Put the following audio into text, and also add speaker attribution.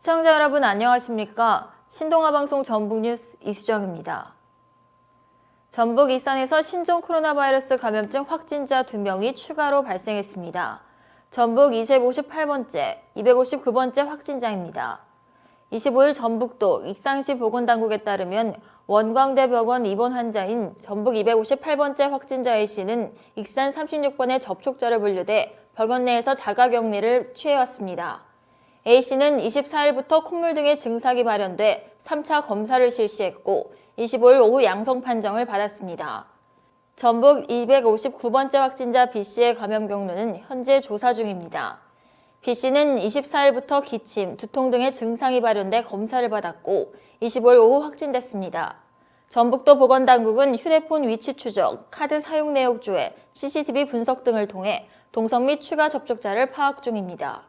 Speaker 1: 시청자 여러분 안녕하십니까? 신동아 방송 전북 뉴스 이수정입니다. 전북 이산에서 신종 코로나 바이러스 감염증 확진자 2명이 추가로 발생했습니다. 전북 258번째, 259번째 확진자입니다. 25일 전북도 익산시 보건당국에 따르면 원광대병원 입원 환자인 전북 258번째 확진자 A씨는 익산 36번의 접촉자로 분류돼 병원 내에서 자가 격리를 취해왔습니다. A씨는 24일부터 콧물 등의 증상이 발현돼 3차 검사를 실시했고 25일 오후 양성 판정을 받았습니다. 전북 259번째 확진자 B씨의 감염 경로는 현재 조사 중입니다. B씨는 24일부터 기침, 두통 등의 증상이 발현돼 검사를 받았고 25일 오후 확진됐습니다. 전북도 보건당국은 휴대폰 위치 추적, 카드 사용 내역 조회, CCTV 분석 등을 통해 동성 및 추가 접촉자를 파악 중입니다.